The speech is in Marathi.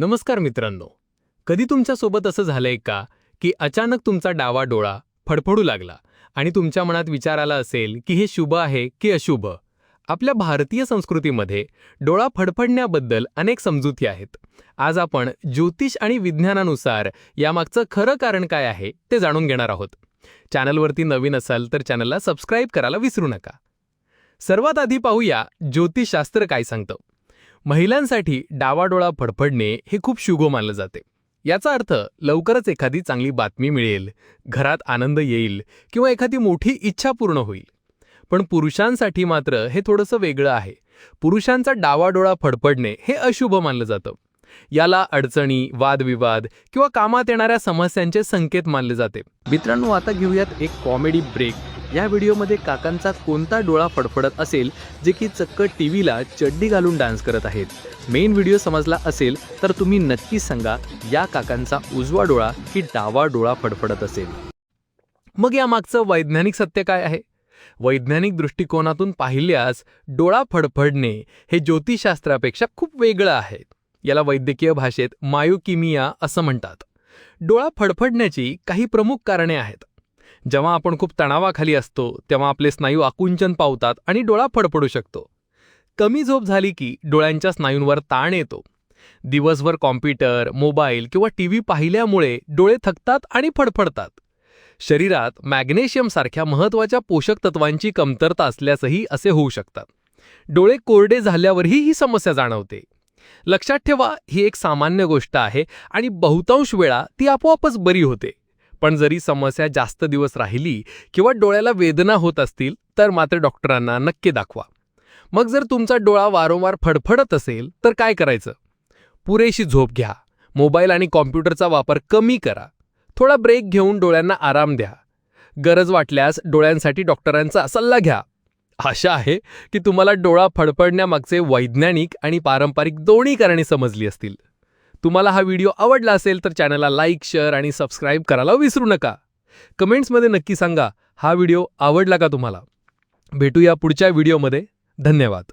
नमस्कार मित्रांनो. कधी तुमच्यासोबत असं झालंय का की अचानक तुमचा डावा डोळा फडफडू लागला आणि तुमच्या मनात विचार आला असेल की हे शुभ आहे की अशुभ? आपल्या भारतीय संस्कृतीमध्ये डोळा फडफडण्याबद्दल अनेक समजुती आहेत. आज आपण ज्योतिष आणि विज्ञानानुसार यामागचं खरं कारण काय आहे ते जाणून घेणार आहोत. चॅनलवरती नवीन असाल तर चॅनलला सबस्क्राईब करायला विसरू नका. सर्वात आधी पाहूया ज्योतिषशास्त्र काय सांगतं. महिलांसाठी डावा डोळा फडफडणे हे खूप शुभ मानलं जाते. याचा अर्थ लवकरच एखादी चांगली बातमी मिळेल घरात आनंद येईल किंवा एखादी मोठी इच्छा पूर्ण होईल. पण पुरुषांसाठी मात्र हे थोडंसं वेगळं आहे. पुरुषांचा डावा डोळा फडफडणे हे अशुभ मानलं जातं. याला अडचणी वादविवाद किंवा कामात येणाऱ्या समस्यांचे संकेत मानले जाते. मित्रांनो आता घेऊयात एक कॉमेडी ब्रेक या व्हिडिओमध्ये काकांचा कोणता डोळा फडफडत असेल जे की चक्क टी व्हीला चड्डी घालून डान्स करत आहेत. मेन व्हिडिओ समजला असेल तर तुम्ही नक्की सांगा या काकांचा उजवा डोळा की डावा डोळा फडफडत असेल. मग यामागचं वैज्ञानिक सत्य काय आहे? वैज्ञानिक दृष्टिकोनातून पाहिल्यास डोळा फडफडणे हे ज्योतिषशास्त्रापेक्षा खूप वेगळं आहे. याला वैद्यकीय भाषेत मायोकिमिया असं म्हणतात. डोळा फडफडण्याची काही प्रमुख कारणे आहेत. जेव्हा आपण खूप तणावाखाली असतो तेव्हा आपले स्नायू आकुंचन पावतात आणि डोळा फडफडू शकतो. कमी झोप झाली की डोळ्यांच्या स्नायूंवर ताण येतो. दिवसभर कॉम्प्युटर मोबाईल किंवा टी व्ही पाहिल्यामुळे डोळे थकतात आणि फडफडतात. शरीरात मॅग्नेशियमसारख्या महत्त्वाच्या पोषक तत्वांची कमतरता असल्यासही असे होऊ शकतात. डोळे कोरडे झाल्यावरही ही समस्या जाणवते. लक्षात ठेवा ही एक सामान्य गोष्ट आहे आणि बहुतांश वेळा ती आपोआपच बरी होते. पण जरी समस्या जास्त दिवस राहिली किंवा डोळ्याला वेदना होत असतील तर मात्र डॉक्टरांना नक्की दाखवा. मग जर तुमचा डोळा वारंवार फडफडत असेल तर काय करायचं? पुरेशी झोप घ्या. मोबाईल आणि कॉम्प्युटरचा वापर कमी करा. थोडा ब्रेक घेऊन डोळ्यांना आराम द्या. गरज वाटल्यास डोळ्यांसाठी डॉक्टरांचा सल्ला घ्या. आशा आहे की तुम्हाला डोळा फडफडण्यामागचे वैज्ञानिक आणि पारंपरिक दोन्ही कारणे समजली असतील. तुम्हाला हा व्हिडिओ आवडला असेल तर चॅनलला लाईक शेअर आणि सबस्क्राईब करायला विसरू नका. कमेंट्समध्ये नक्की सांगा हा व्हिडिओ आवडला का तुम्हाला? भेटूया पुढच्या व्हिडिओमध्ये. धन्यवाद.